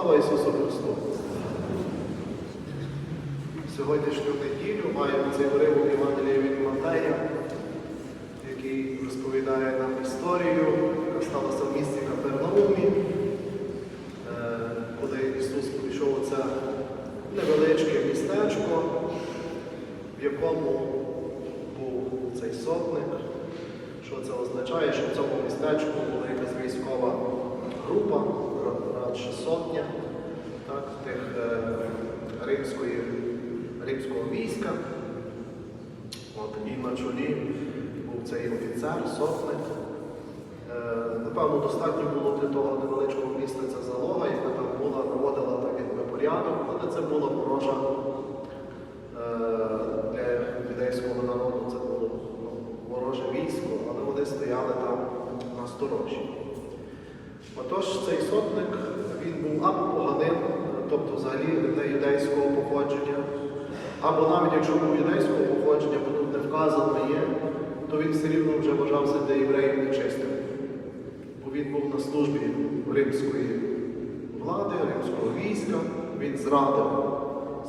Слава Ісусу Христу! Сьогоднішню неділю маємо цей уривок Євангелія від Матея, який розповідає нам історію, яка сталася в місті Капернаумі, е, коли Ісус прийшов у це невеличке містечко, в якому був цей сотник. Що це означає? Що в цьому містечку була якась військова група, радше сотня так, тих е, римської, римського війська. От, і на чолі був цей офіцер, сотник. Е, напевно, достатньо було для того невеличкого міста ця залога, яка там була, наводила так якби порядок, але це була ворожа е, для юдейського народу, це було ну, вороже військо, але вони стояли там на сторожі. Отож, цей сотник, він був або поганин, тобто взагалі не юдейського походження, або навіть якщо був юдейського походження, бо тут не вказано є, то він все рівно вже вважався для євреїв нечистим. Бо він був на службі римської влади, римського війська, він зрадив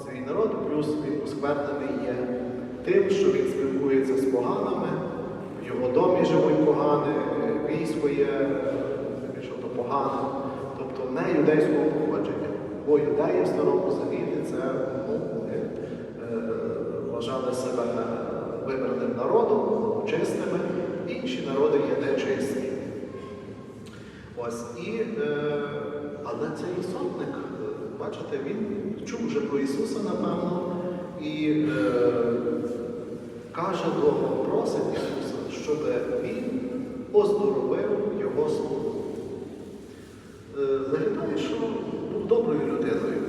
свій народ, плюс він осквернений є тим, що він спілкується з поганими, в його домі живуть погани, військо є, що тобто не юдейського походження. Бо юдеї в Старому Завіті це ну, е, вважали себе вибраним народом, чистими, інші народи є нечисті. Ось і, е, але цей сотник, е, бачите, він чув вже про Ісуса, напевно, і е, каже до просить Ісуса, щоб він оздоровив його слугу. Що був доброю людиною,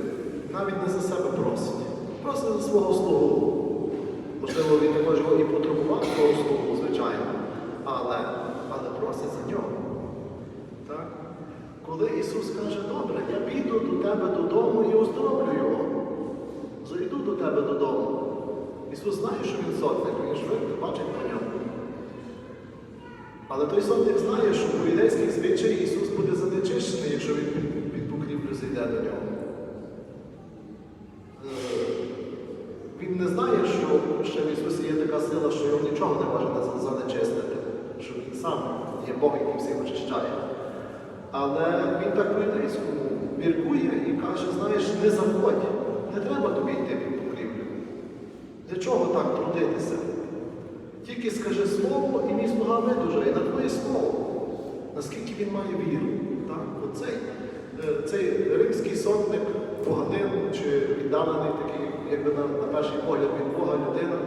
навіть не за себе просить, просить за свого слугу. Можливо, він не може і потребувати свого слугу, звичайно, але, але просить за нього. Так? Коли Ісус каже, добре, я піду до тебе додому і оздоровлю його. Зайду до тебе додому. Ісус знає, що він сотник, він ж видно, бачить по ньому. Але той сотник знає, що по юдейських звичаях Ісус буде занечищений, якщо він покрівлю зайде до нього. Е, Він не знає, що ще в Ісусі є така сила, що його нічого не може за- занечистити, що Він сам є Бог, який всіх очищає. Але він так по-юдейському міркує і каже, знаєш, не заходь, не треба тобі йти під покрівлю. Для чого так трудитися? Тільки скажи слово, і мій слуга видужає на твоє слово. Наскільки він має віру. Так? Оцей, цей римський сотник, поганин чи віддалений такий, якби на, на перший погляд від Бога людина.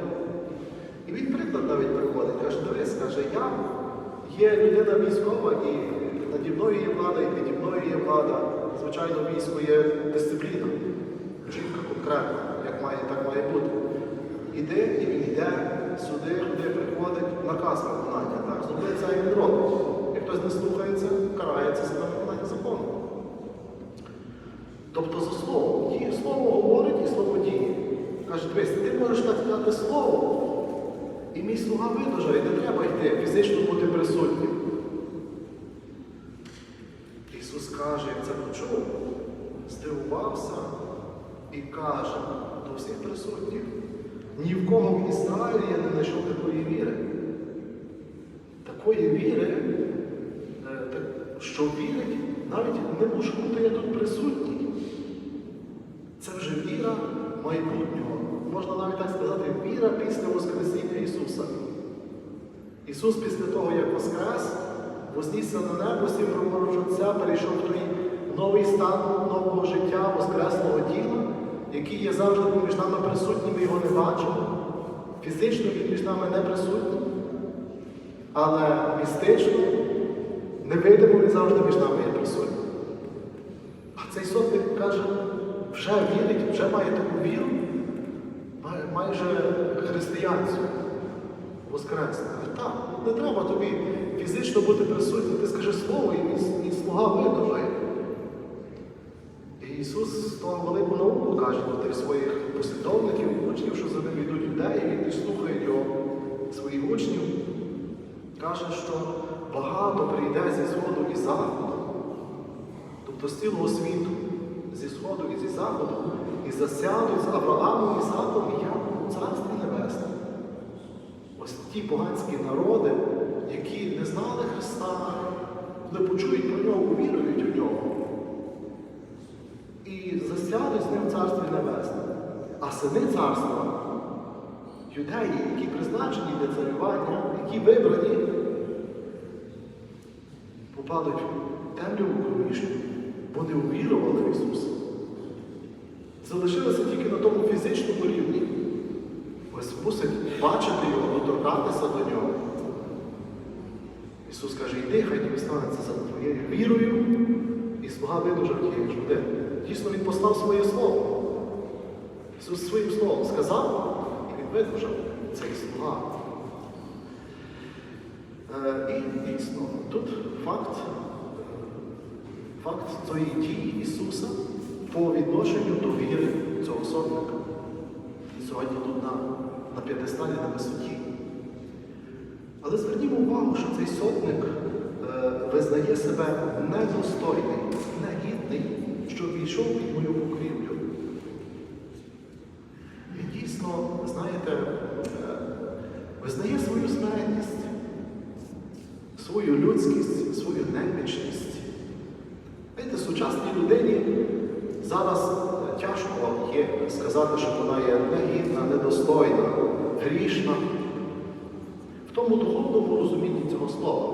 І він приклад навіть приходить, каже, дивись, каже, я є людина військова, і наді мною є влада, і піді мною є влада. Звичайно, в війську є дисципліна. Жінка конкретна, як має, так має бути. Іде, і він йде сюди, куди приходить наказ виконання. Так, зроби і він робить. Як хтось не слухається, карається за невиконання закону. Тобто за слово. Діє слово говорить і слово діє. Каже, дивись, ти можеш так сказати слово, і мій слуга видужає, не треба йти, фізично бути присутнім. Ісус каже, як це почув, здивувався і каже до всіх присутніх, ні в кого в Ізраїлі я не знайшов такої віри. Такої віри, е, що вірить, навіть не може бути я тут присутній. Це вже віра майбутнього. Можна навіть так сказати, віра Воскресіння Ісуса. Ісус після того, як Воскрес, вознісся на небо, сів праворуч Отця, перейшов в той новий стан нового життя, воскресного тіла, який є завжди між нами присутнім, ми його не бачимо. Фізично він між нами не присутній, але містично, невидимо він завжди між нами є присутній. А цей сотник каже, вже вірить, вже має таку віру, майже християнську, воскресне. Так, не треба тобі фізично бути присутнім, ти скажи слово, і мій слуга видужає. І Ісус того велику науку каже до тих своїх послідовників, учнів, що за ним йдуть юдеї, які слухають його своїх учнів. Каже, що багато прийде зі сходу і заходу, тобто з цілого світу, зі сходу і зі заходу, і засядуть з Авраамом, і Ісаком і Яковом у Царстві Небесному. Ось ті поганські народи, які не знали Христа, коли почують про нього, увірують у нього. І засядуть з ним Царстві Небесному. А сини царства, юдеї, які призначені для царювання, які вибрані, попадуть в темряву кромішню, бо не увірували в Ісуса. Залишилися тільки на тому фізичному рівні. Ось мусить бачити його, доторкатися до нього. Ісус каже, йди, хай тобі станеться за твоєю вірою, і слуга видужав тієї ж. Дійсно, Він послав своє слово. Ісус своїм словом сказав, і Він видужав цей слуга. Е, І дійсно, тут факт, факт цієї дії Ісуса по відношенню до віри цього сотника. І сьогодні тут на, на п'ятисталі на висоті. Але звернімо увагу, що цей сотник е, визнає себе недостойний, негідний, що війшов під мою покрівлю. Він дійсно, знаєте, е, визнає свою смертність, свою людськість, свою немічність. Знаєте, сучасній людині зараз е, тяжко є сказати, що вона є негідна, недостойна, грішна. В тому духовному розумінні цього слова.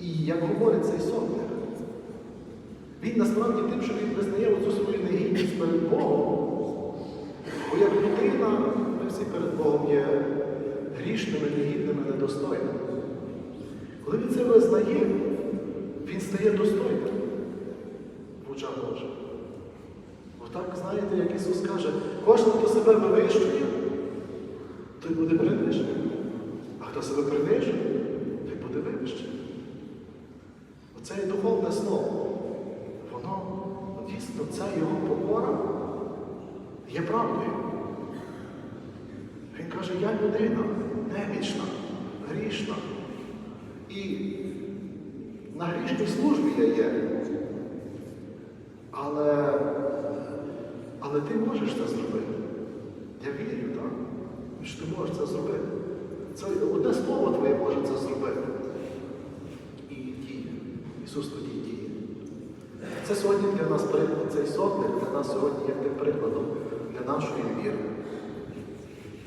І як говорить цей сотник, він насправді тим, що він визнає оцю свою негідність перед Богом, бо як людина, ми всі перед Богом є грішними, негідними, недостойними. Коли він це визнає, він стає достойним в очах Божих. Отак, знаєте, як Ісус каже, кожен, хто себе вивищує, той буде принижений. А хто себе принижує, той буде вивищений. Оце є духовне слово. Воно дійсно, ця його покора є правдою. Він каже, я людина немічна, грішна. І на грішній службі я є. Але, але ти можеш це зробити. Я вірю, так? Що ти можеш це зробити. Це одне слово твоє може це зробити. І діє. Ісус тоді діє. Це сьогодні для нас приклад, цей сотник для нас сьогодні є тим прикладом для нашої віри.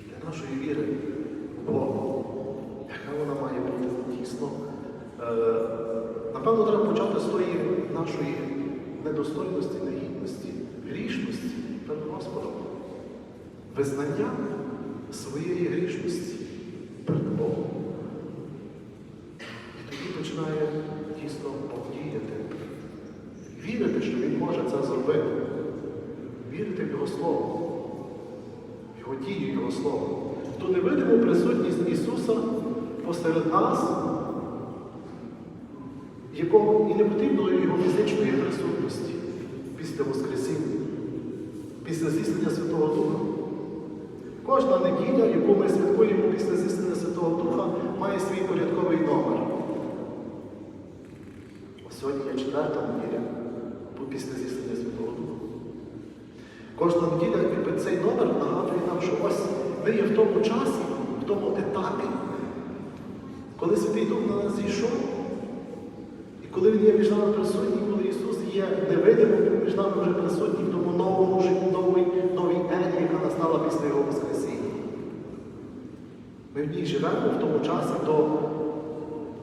Для нашої віри в Бога. Яка вона має бути дійсно. Е, напевно, треба почати з тої нашої недостойності, негідності, грішності перед Господом. Визнання своєї грішності перед Богом. І тоді починає дійсно Бог діяти. Вірити, що Він може це зробити. Вірити в Його Слово, в Його дію, Його Слово. Ту невидиму присутність Ісуса посеред нас, якого і не потрібно Його фізичної присутності після Воскресіння, після зіснення Святого Духа. Кожна неділя, яку ми святкуємо після зіснення Святого Духа, має свій порядковий номер. Ось сьогодні є четверта неділя після зіснення Святого Духа. Кожна неділя якби, цей номер нагадує нам, що ось ми є в тому часі, в тому етапі, коли Святий Дух на нас зійшов, і коли Він є між нами присутній, коли Ісус є невидимим, між нами вже присутній в тому новому житті, новій, новій ері, яка настала після Його Воскресіння. Ми в ній живемо в тому часі до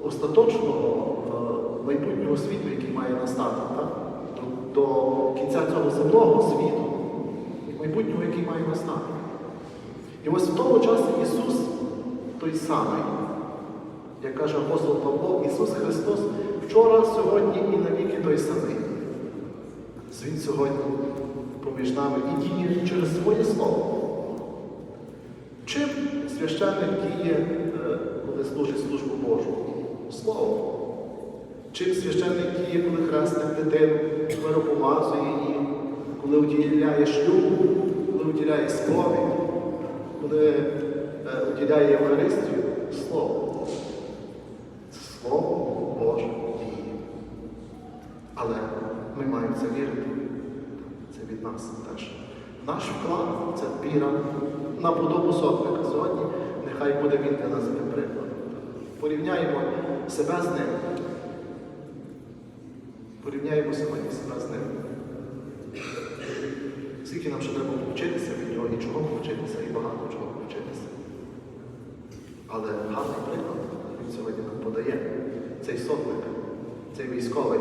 остаточного е, майбутнього світу, який має настати, так? До, до кінця цього земного світу, майбутнього, який має настати. І ось в тому часі Ісус той самий, як каже апостол Павло, Ісус Христос вчора, сьогодні і навіки той самий. Він сьогодні поміж нами і діє через своє слово. Чим священник діє, е, коли служить службу Божу? Слово. Чим священник діє, коли хрестить дитину, миропомазує її, коли уділяє шлюб, коли уділяє сповідь, коли е, уділяє Євхаристію? Слово. Слово Боже діє. Але ми маємо це вірити. Це від нас теж. Наш вклад це віра на подобу сотника. Сьогодні нехай буде він для нас тим прикладом. Порівняємо себе з ним. Порівняємо сьогодні себе з ним. Скільки нам ще треба повчитися від нього, і чого повчитися, і багато чого повчитися. Але гарний приклад він сьогодні нам подає. Цей сотник, цей військовий,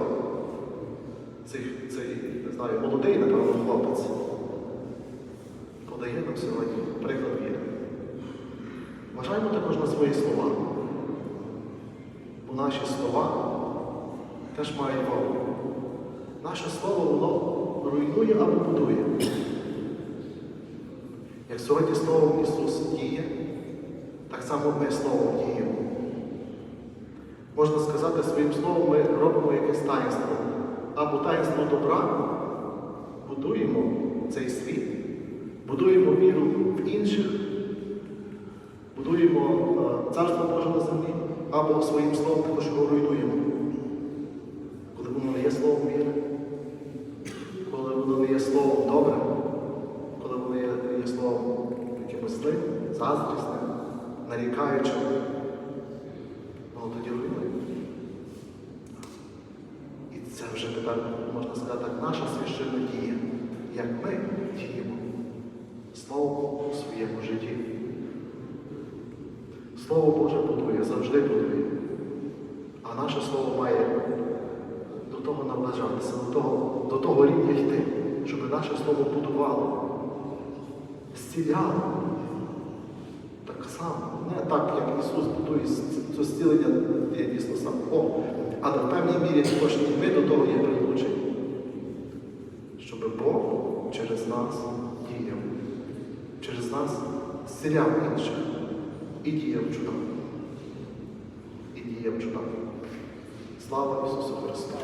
цей, цей не знаю, молодий, напевно, хлопець. Подає нам сьогодні приклад віри. Вважаємо також на свої слова. Бо наші слова теж мають вагу. Наше слово воно руйнує або будує. Як сьогодні Словом Ісус діє, так само ми Словом діємо. Можна сказати, своїм словом ми робимо якесь таїнство. Або таїнство добра, будуємо цей світ, будуємо віру в інших, будуємо е, Царство Боже на землі, або своїм словом також його руйнуємо. Коли воно не є словом віри, коли воно не є словом добрим, коли воно є, є словом якимось злим, заздрісним, нарікаючим, воно тоді руйнує. І це вже тепер, можна сказати, так, наша священна дія, як ми діємо Словом у своєму житті. Слово Боже будує, завжди будує. А наше слово має до того наближатися, до того, до того рівня йти, щоб наше слово будувало, зціляло. Так само, не так, як Ісус будує це зцілення, є дійсно сам Бог, але в певній мірі також і ми до того є прилучені, щоб Бог через нас діяв, через нас зціляв інших і діяв чудом. І діяв чудом. Слава Ісусу Христу!